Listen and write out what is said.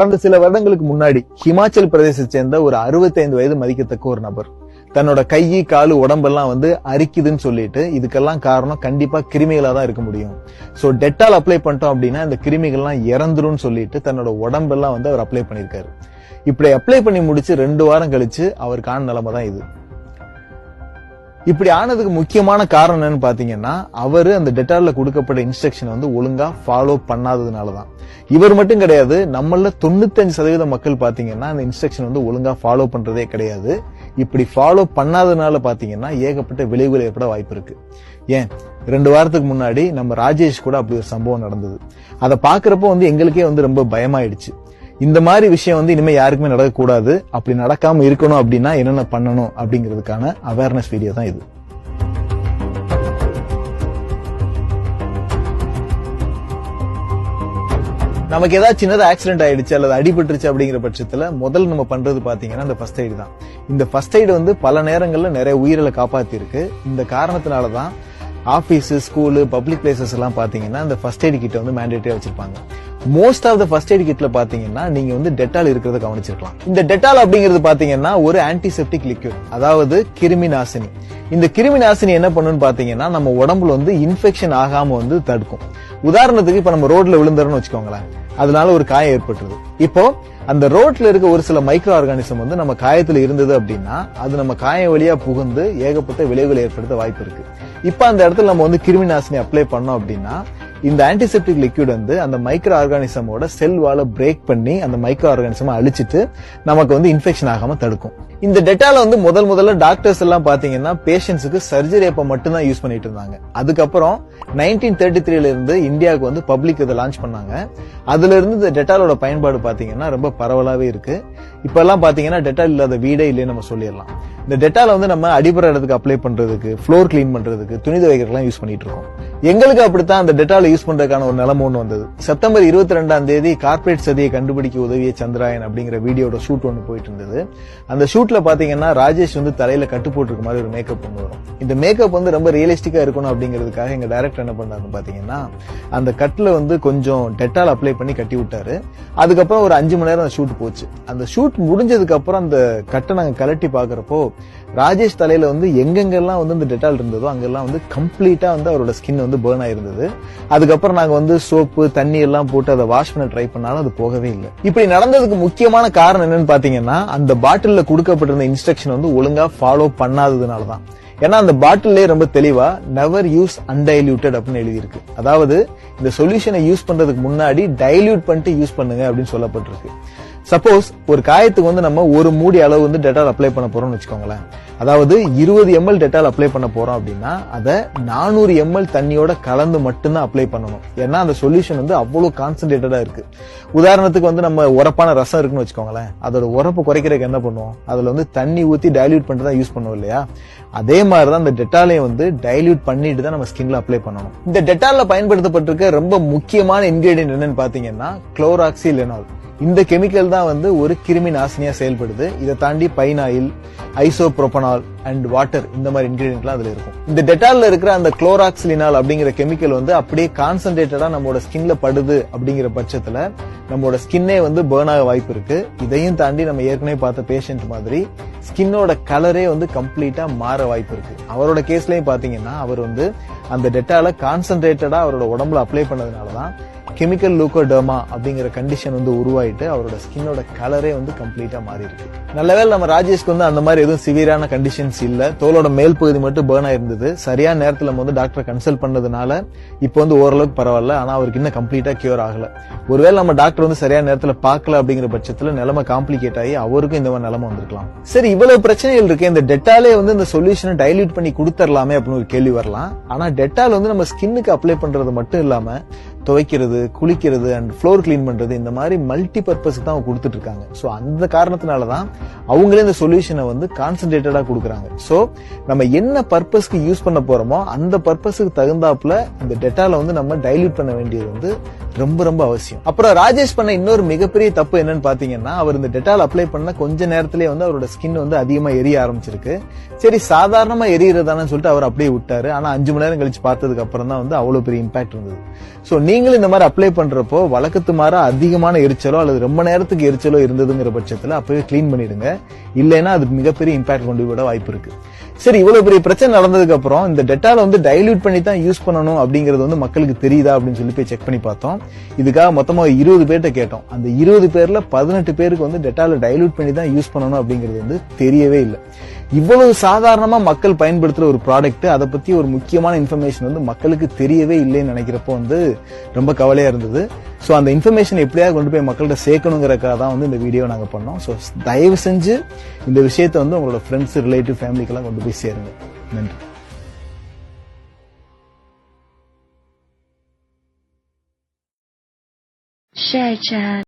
கடந்த சில வருடங்களுக்கு முன்னாடி ஹிமாச்சல் பிரதேசத்தை சேர்ந்த ஒரு 65 வயது மதிக்கத்தக்க ஒரு நபர். தன்னோட கை காலு உடம்பெல்லாம் வந்து அரிக்குதுன்னு சொல்லிட்டு இதுக்கெல்லாம் காரணம் கண்டிப்பா கிருமிகளா தான் இருக்க முடியும். சோ டெட்டால் அப்ளை பண்ணிட்டோம் அப்படின்னா இந்த கிருமிகள்லாம் இறந்துரும்னு சொல்லிட்டு தன்னோட உடம்பெல்லாம் வந்து அவர் அப்ளை பண்ணிருக்காரு இப்படி அப்ளை பண்ணி முடிச்சு ரெண்டு வாரம் கழிச்சு அவருக்கான நிலைமை தான் இது. இப்படி ஆனதுக்கு முக்கியமான காரணம் என்னன்னு பாத்தீங்கன்னா அவரு அந்த டெட்டால்ல கொடுக்கப்பட்ட இன்ஸ்ட்ரக்ஷன் வந்து ஒழுங்கா ஃபாலோ பண்ணாததுனால தான் இவர் மட்டும் கிடையாது நம்மள தொண்ணூத்தஞ்சு சதவீத மக்கள் பாத்தீங்கன்னா அந்த இன்ஸ்ட்ரக்ஷன் வந்து ஒழுங்கா ஃபாலோ பண்றதே கிடையாது. இப்படி ஃபாலோ பண்ணாததுனால பாத்தீங்கன்னா ஏகப்பட்ட விளைவுகள் ஏற்பட வாய்ப்பு இருக்கு. ஏன்? ரெண்டு வாரத்துக்கு முன்னாடி நம்ம ராஜேஷ் கூட அப்படி ஒரு சம்பவம் நடந்தது. அதை பாக்குறப்போ வந்து எங்களுக்கே வந்து ரொம்ப பயமாயிடுச்சு. இந்த மாதிரி விஷயம் வந்து இனிமே யாருக்குமே நடக்கக்கூடாது. அப்படி நடக்காம இருக்கணும் அப்படின்னா என்னென்ன பண்ணணும் அப்படிங்கிறதுக்கான அவேர்னஸ் வீடியோ தான் இது. நமக்கு ஏதாவது சின்னதாக ஆக்சிடென்ட் ஆயிடுச்சு அல்லது அடிபட்டுருச்சு அப்படிங்கிற பட்சத்தில் முதல் நம்ம பண்றது பார்த்தீங்கன்னா இந்த ஃபர்ஸ்ட் எய்டு தான். இந்த ஃபர்ஸ்ட் எய்டு வந்து பல நேரங்களில் நிறைய உயிரில காப்பாத்திருக்கு இந்த காரணத்தினால தான் ஆஃபீஸு ஸ்கூலு பப்ளிக் பிளேசஸ் எல்லாம் பார்த்தீங்கன்னா அந்த ஃபர்ஸ்ட் எய்ட் கிட்ட வந்து மேண்டேட்டரியா வச்சிருப்பாங்க. Most of the first aid கிட்ல பாத்தீங்கன்னா நீங்க வந்து டெட்டால் இருக்கிறத கவனிச்சிருக்கலாம். இந்த டெட்டால் அப்படிங்கிறது பாத்தீங்கன்னா ஒரு ஆன்டிசெப்டிக் லிக்யூட் அதாவது கிருமி நாசினி இந்த கிருமி நாசினி என்ன பண்ணுன்னு பாத்தீங்கன்னா நம்ம உடம்புல வந்து இன்ஃபெக்ஷன் ஆகாம வந்து தடுக்கும். உதாரணத்துக்கு இப்ப நம்ம ரோட்ல விழுந்துறோம்னு வச்சுக்கோங்களேன். அதனால ஒரு காயம் ஏற்பட்டுருது. இப்போ அந்த ரோட்ல இருக்க ஒரு சில மைக்ரோ ஆர்கானிசம் வந்து நம்ம காயத்துல இருந்தது அப்படின்னா அது நம்ம காயம் வழியா புகுந்து ஏகப்பட்ட விளைவுகள் ஏற்படுத்த வாய்ப்பு இருக்கு. இப்ப அந்த இடத்துல நம்ம வந்து கிருமி நாசினி அப்ளை பண்ணோம் அப்படின்னா இந்த ஆன்டிசெப்டிக் லிக்யூட் வந்து அந்த மைக்ரோ ஆர்கானிசமோட செல் வால பிரேக் பண்ணி அந்த மைக்ரோ ஆர்கானிசம் அழிச்சிட்டு நமக்கு வந்து இன்ஃபெக்ஷன் ஆகாம தடுக்கும். இந்த டெட்டால வந்து முதல் முதல்ல டாக்டர்ஸ் எல்லாம் பாத்தீங்கன்னா பேஷண்ட்ஸுக்கு சர்ஜரி அப்ப மட்டும்தான் யூஸ் பண்ணிட்டு இருந்தாங்க. அதுக்கப்புறம் நைன்டீன் தேர்ட்டி த்ரீல இருந்து இந்தியாவுக்கு வந்து பப்ளிக் இதை லான்ச் பண்ணாங்க. அதுல இருந்து இந்த டெட்டாலோட பயன்பாடு பாத்தீங்கன்னா ரொம்ப பரவலாவே இருக்கு. இப்ப எல்லாம் பாத்தீங்கன்னா டெட்டால் இல்லாத வீடே இல்லையே நம்ம சொல்லிடலாம். இந்த டெட்டால வந்து நம்ம அடிபுற இடத்துக்கு அப்ளை பண்றதுக்கு ஃப்ளோர் கிளீன் பண்றதுக்கு துணி துவைக்கிறதுலாம் யூஸ் பண்ணிட்டு இருக்கோம். எங்களுக்கு அப்படித்தான் அந்த டெட்டால் யூஸ் பண்றதுக்கான ஒரு நிலைமை ஒன்று வந்தது. செப்டம்பர் இருபத்தி ரெண்டாம் தேதி கார்பரேட் சதியை கண்டுபிடிக்க உதவிய சந்திராயன் அப்படிங்கிற வீடியோட ஷூட் ஒன்று போயிட்டு இருந்தது. அந்த ஷூட்ல பாத்தீங்கன்னா ராஜேஷ் வந்து தலையில கட்டு போட்டிருக்க மாதிரி ஒரு மேக்கப் ஒன்று வரும். இந்த மேக்கப் வந்து ரொம்ப ரியலிஸ்டிக்கா இருக்கணும் அப்படிங்கிறதுக்காக எங்க டைரக்டர் என்ன பண்ணாருன்னு பாத்தீங்கன்னா அந்த கட்டில் வந்து கொஞ்சம் டெட்டால் அப்ளை பண்ணி கட்டி விட்டாரு. அதுக்கப்புறம் ஒரு அஞ்சு மணி நேரம் அந்த ஷூட் போச்சு. அந்த ஷூட் முடிஞ்சதுக்கு அப்புறம் அந்த கட்டை நாங்கள் கலட்டி பாக்குறப்போ ராஜேஷ் தலையில வந்து எங்கெங்கெல்லாம் வந்து இந்த டெட்டால் இருந்ததோ அங்கெல்லாம் வந்து கம்ப்ளீட்டா வந்து அவரோட ஸ்கின் வந்து பேர்ன் ஆயிருந்தது. அதுக்கப்புறம் நாங்க வந்து சோப்பு தண்ணி எல்லாம் போட்டு அதை வாஷ் பண்ண ட்ரை பண்ணாலும் அது போகவே இல்லை. இப்படி நடந்ததுக்கு முக்கியமான காரணம் என்னன்னு பாத்தீங்கன்னா அந்த பாட்டில்ல கொடுக்கப்பட்டிருந்த இன்ஸ்ட்ரக்ஷன் வந்து ஒழுங்கா ஃபாலோ பண்ணாததுனால தான் ஏன்னா அந்த பாட்டிலே ரொம்ப தெளிவா நெவர் யூஸ் அன்டைல்யூட்டட் அப்படின்னு எழுதியிருக்கு. அதாவது இந்த சொல்யூஷனை யூஸ் பண்றதுக்கு முன்னாடி டைல்யூட் பண்ணிட்டு யூஸ் பண்ணுங்க அப்படின்னு சொல்லப்பட்டிருக்கு. சப்போஸ் ஒரு காயத்துக்கு வந்து நம்ம ஒரு மூடி அளவு வந்து டெட்டால் அப்ளை பண்ண போறோம்னு வச்சுக்கோங்களேன். அதாவது இருபது எம்எல் டெட்டால் அப்ளை பண்ண போறோம் அப்படின்னா அதை நானூறு எம்எல் தண்ணியோட கலந்து மட்டும்தான் அப்ளை பண்ணணும். ஏன்னா அந்த சொல்யூஷன் வந்து அவ்வளவு கான்சென்ட்ரேட்டடா இருக்கு. உதாரணத்துக்கு வந்து நம்ம உரப்பான ரசம் இருக்குன்னு வச்சுக்கோங்களேன். அதோட உரப்பு குறைக்கிறதுக்கு என்ன பண்ணுவோம்? அதுல வந்து தண்ணி ஊத்தி டைல்யூட் பண்ணிட்டு தான் யூஸ் பண்ணுவோம் இல்லையா? அதே மாதிரி தான் இந்த டெட்டாலையும் வந்து டைல்யூட் பண்ணிட்டு தான் நம்ம ஸ்கின்ல அப்ளை பண்ணணும். இந்த டெட்டால பயன்படுத்தப்பட்டிருக்க ரொம்ப முக்கியமான இன்கிரீடியன்ட் என்னன்னு பாத்தீங்கன்னா குளோராக்சி லெனால் இந்த கெமிக்கல் தான் வந்து ஒரு கிருமி நாசினியா செயல்படுது. இதை தாண்டி pine oil isopropanol and water இந்த மாதிரி இன்கிரீடியன்ட்லாம் அதுல இருக்கும். இந்த டெட்டால்ல இருக்கிற அந்த குளோராக்சிலினால் அப்படிங்கிற கெமிக்கல் வந்து அப்படியே கான்சென்ட்ரேட்டடா நம்மளோட ஸ்கின்ல படுது அப்படிங்கிற பட்சத்துல நம்மளோட ஸ்கின்னே வந்து பேர்ன் ஆக வாய்ப்பு இருக்கு. இதையும் தாண்டி நம்ம ஏற்கனவே பார்த்த பேஷண்ட் மாதிரி ஸ்கின்னோட கலரே வந்து கம்ப்ளீட்டா மாற வாய்ப்பு இருக்கு. அவரோட கேஸ்லயும் பாத்தீங்கன்னா அவர் வந்து அந்த டெட்டால கான்சென்ட்ரேட்டடா அவரோட உடம்புல அப்ளை பண்ணதுனாலதான் கெமிக்கல் லூக்கோடர்மா அப்படிங்கிற கண்டிஷன் வந்து உருவாயிட்டு அவரோட ஸ்கின்னோட கலரே வந்து கம்ப்ளீட்டா மாறி இருக்கு நல்லவேளை நம்ம ராஜேஷ்க்கு வந்து அந்த மாதிரி எதுவும் சிவியரான கண்டிஷன்ஸ் இல்ல. தோலோட மேல் பகுதி மட்டும் பேர்ன் ஆயிருந்தது. சரியான நேரத்துல நம்ம வந்து டாக்டரை கன்சல்ட் பண்ணதுனால இப்போ வந்து ஓரளவுக்கு பரவாயில்ல. ஆனா அவருக்கு இன்னும் கம்ப்ளீட்டா கியூர் ஆகல. ஒருவேளை நம்ம டாக்டர் வந்து சரியான நேரத்துல பார்க்கல அப்படிங்கிற பட்சத்துல நிலைமை காம்ப்ளிகேட் ஆகி அவருக்கும் இந்த மாதிரி நிலைமை வந்திருக்கலாம். சரி இவ்வளவு பிரச்சனைகள் இருக்கு இந்த டெட்டாலே வந்து இந்த சொல்யூஷனை டைல்யூட் பண்ணி கொடுத்துடலாமே அப்படின்னு ஒரு கேள்வி வரலாம். ஆனா டெட்டால் வந்து நம்ம ஸ்கின்னுக்கு அப்ளை பண்றது மட்டும் இல்லாம துவைக்கிறது குளிக்கிறது அண்ட் ஃப்ளோர் கிளீன் பண்றது இந்த மாதிரி மல்டி பர்பஸ்க்கு தான் அவங்க கொடுத்துட்டு இருக்காங்க ஸோ அந்த காரணத்தினால தான் அவங்களே இந்த சொல்யூஷனை வந்து கான்சென்ட்ரேட்டடாக கொடுக்குறாங்க. ஸோ நம்ம என்ன பர்பஸ்க்கு யூஸ் பண்ண போறோமோ அந்த பர்பஸ்க்கு தகுந்தாப்புல இந்த டெட்டாலை வந்து நம்ம டைல்யூட் பண்ண வேண்டியது வந்து ரொம்ப ரொம்ப அவசியம். அப்புறம் ராஜேஷ் பண்ண இன்னொரு மிகப்பெரிய தப்பு என்னன்னு பாத்தீங்கன்னா அவர் இந்த டெட்டால் அப்ளை பண்ண கொஞ்ச நேரத்திலேயே வந்து அவரோட ஸ்கின் வந்து அதிகமா எரிய ஆரம்பிச்சிருக்கு. சரி சாதாரணமா எரியறதானு சொல்லிட்டு அவர் அப்படியே விட்டாரு. ஆனா அஞ்சு மணி நேரம் கழிச்சு பார்த்ததுக்கு அப்புறம் தான் வந்து அவ்வளவு பெரிய இம்பாக்ட் இருந்தது. ஸோ நீ நீங்களும் இந்த மாதிரி அப்ளை பண்றப்போ வழக்கத்து மாற அதிகமான எரிச்சலோ அல்லது ரொம்ப நேரத்துக்கு எரிச்சலோ இருந்ததுங்கிற பட்சத்துல அப்பவே க்ளீன் பண்ணிடுங்க. இல்லைன்னா அது மிகப்பெரிய இம்பாக்ட் கொண்டு விட வாய்ப்பு இருக்கு. சரி இவ்வளவு பெரிய பிரச்சனை நடந்ததுக்கு அப்புறம் இந்த டெட்டால வந்து டைல்யூட் பண்ணி தான் யூஸ் பண்ணணும் அப்படிங்கிறது வந்து மக்களுக்கு தெரியுதா அப்படின்னு சொல்லி போய் செக் பண்ணி பார்த்தோம். இதுக்காக மொத்தமா இருபது பேர்ட்ட கேட்டோம். அந்த இருபது பேர்ல பதினெட்டு பேருக்கு வந்து டெட்டால டைல்யூட் பண்ணி தான் யூஸ் பண்ணணும் அப்படிங்கிறது வந்து தெரியவே இல்லை. இவ்வளவு சாதாரணமா மக்கள் பயன்படுத்துற ஒரு ப்ராடக்ட் அதை பத்தி ஒரு முக்கியமான இன்ஃபர்மேஷன் வந்து மக்களுக்கு தெரியவே இல்லைன்னு நினைக்கிறப்போ வந்து ரொம்ப கவலையா இருந்தது. ஸோ அந்த இன்ஃபர்மேஷன் எப்படியாவது கொண்டு போய் மக்கள்கிட்ட சேர்க்கணுங்கிறக்காக தான் வந்து இந்த வீடியோ நாங்கள் பண்ணோம். ஸோ தயவு செஞ்சு இந்த விஷயத்தை வந்து உங்களோட ஃப்ரெண்ட்ஸ் ரிலேட்டிவ் ஃபேமிலிக்கெல்லாம் கொண்டு போய் சேருங்க. நன்றி. Share chat.